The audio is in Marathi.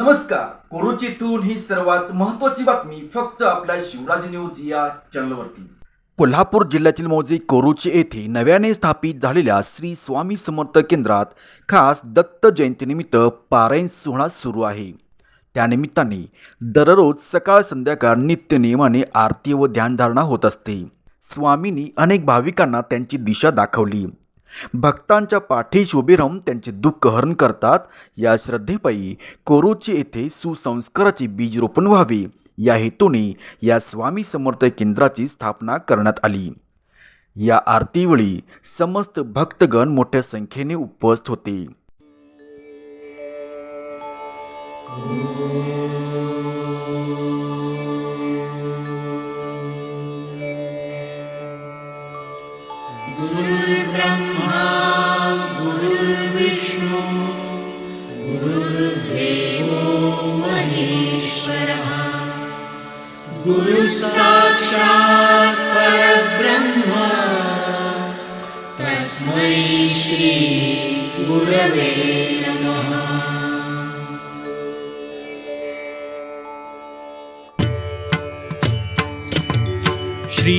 नमस्कार. कोरोचीतून ही सर्वात महत्वाची बातमी फक्त आपल्या शिवराज न्यूज या चॅनलवरती. कोल्हापूर जिल्ह्यातील मौजे कोरुची येथे नव्याने स्थापित झालेल्या श्री स्वामी समर्थ केंद्रात खास दत्त जयंतीनिमित्त पारायण सोहळा सुरू आहे. त्यानिमित्ताने दररोज सकाळ संध्याकाळ नित्यनियमाने आरती व ध्यानधारणा होत असते. स्वामींनी अनेक भाविकांना त्यांची दिशा दाखवली. भक्तांच्या पाठीशी उभे राहून त्यांचे दुःख हरण करतात. या श्रद्धेपायी कोरुची येथे सुसंस्काराचे बीज रोपण व्हावे. या हेतूने या स्वामी समर्थ केंद्राची स्थापना करण्यात आली. या आरतीवेळी समस्त भक्तगण मोठ्या संख्येने उपस्थित होते. गुरुब्रह्मा गुरुविष्णु गुरुदेवो महेश्वर। गुरुसाक्षात् परब्रह्मा तस्मै श्री गुरुदे नमः। श्री